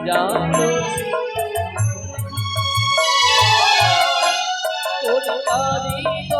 রাখল কোন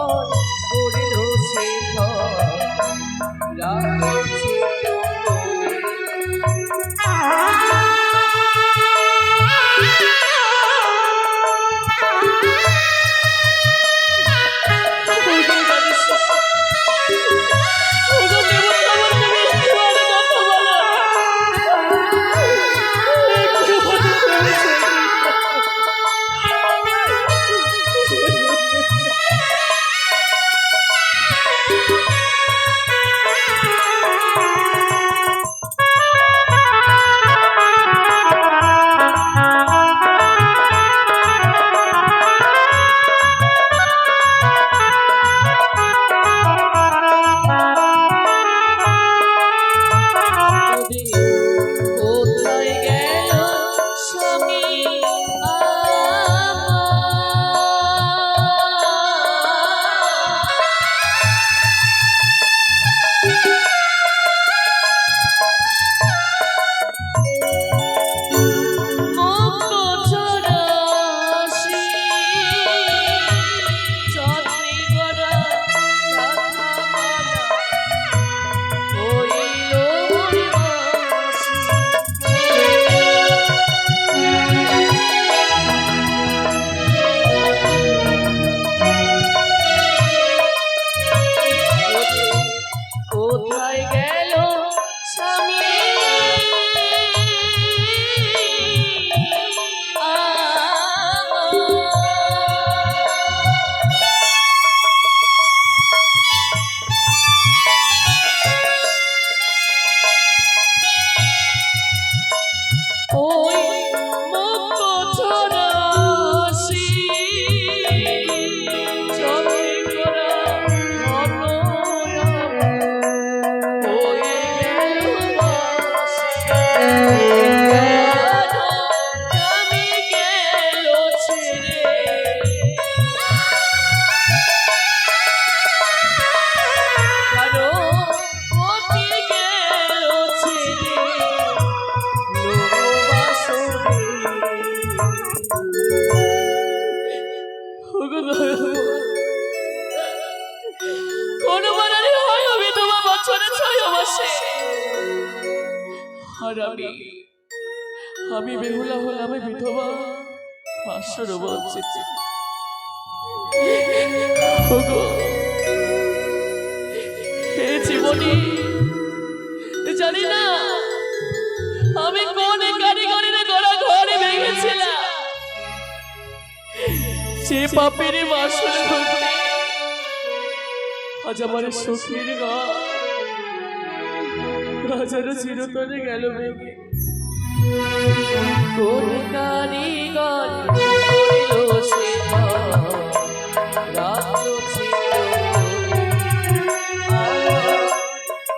আর আমি বেহুলা হলাম বিধবা। পাঁচশো বলছি ওগো হে জীবনী জানি না আমি কোন কারিগরের গড়া ঘরে ভেঙেছিলাম। সে পাপের বাসন আজ আমার সখীর গা রাজার চিরতরে গেল ভেঙে কোন কারিগর করিল সে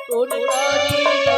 কোন কারিগর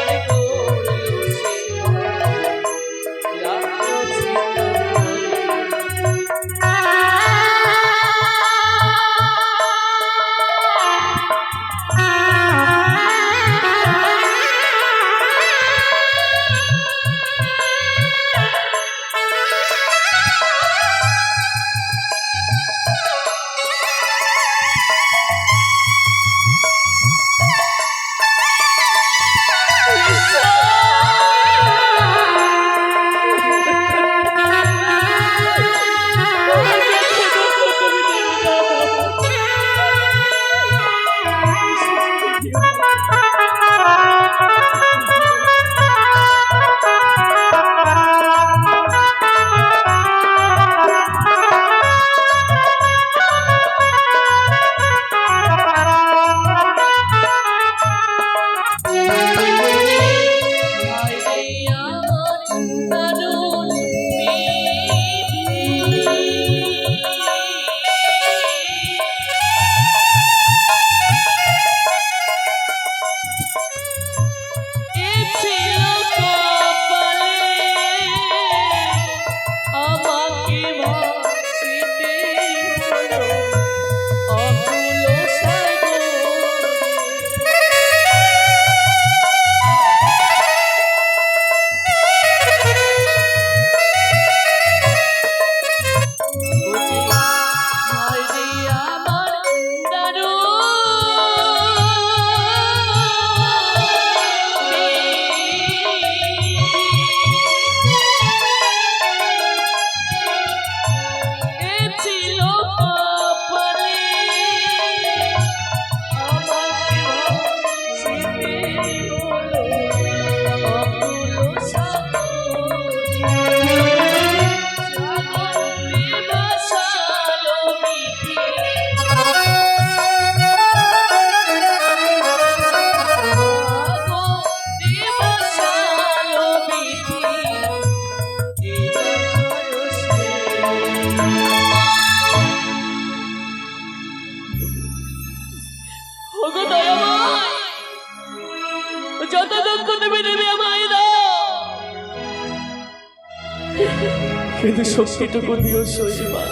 কিন্তু শক্তিটুকু দিও শৈবা।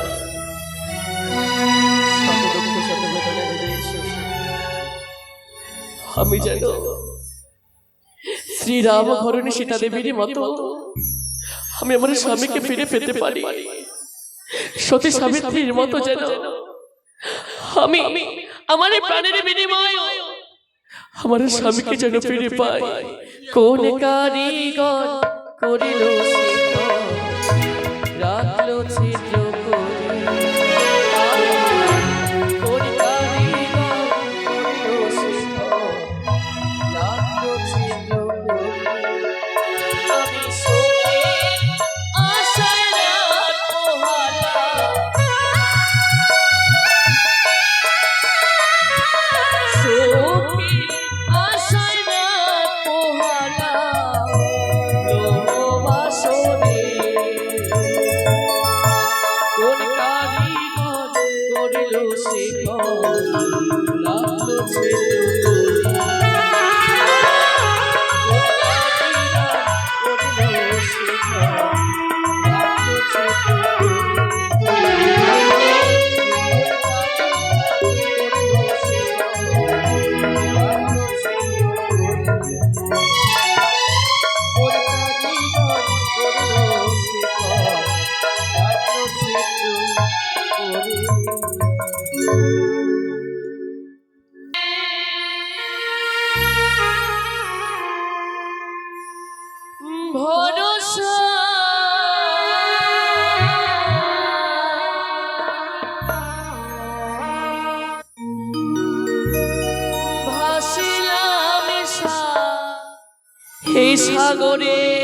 আমি যেন শ্রীরাম ঘরণী সীতা দেবীর মতো। আমি আমার স্বামীকে ফিরে পেতে পারি। সতী সাবিত্রীর মতো যেন। আমি আমার প্রাণের বিনিময়। আমার স্বামীকে যেন ফিরে পাই। কোন কারিগর করিল শিকল, শিকল, রাখল সাগরে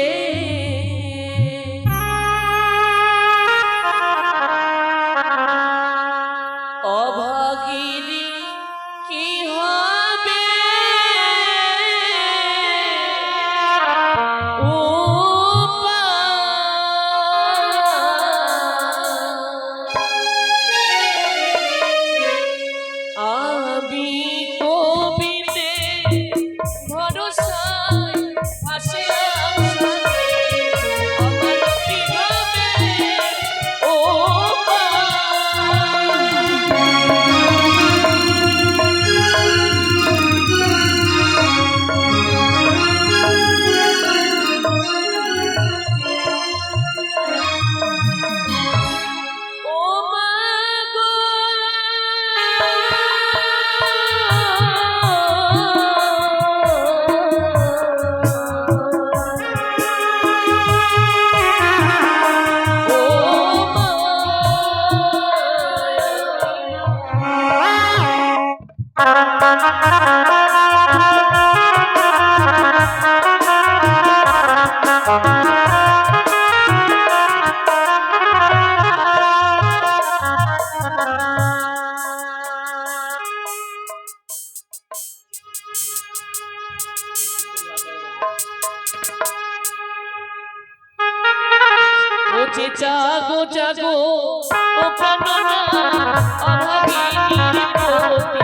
জাগো ও প্রাণনা অভাগিনীর প্রতি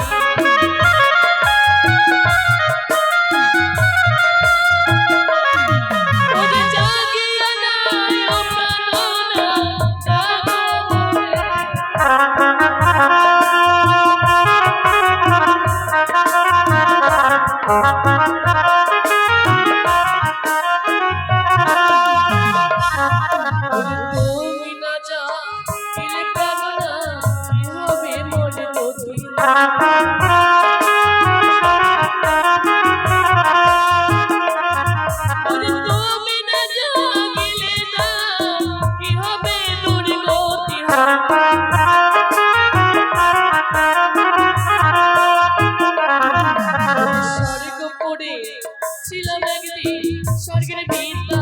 ও ছিলাম একদিন স্বর্গের বিদ্যা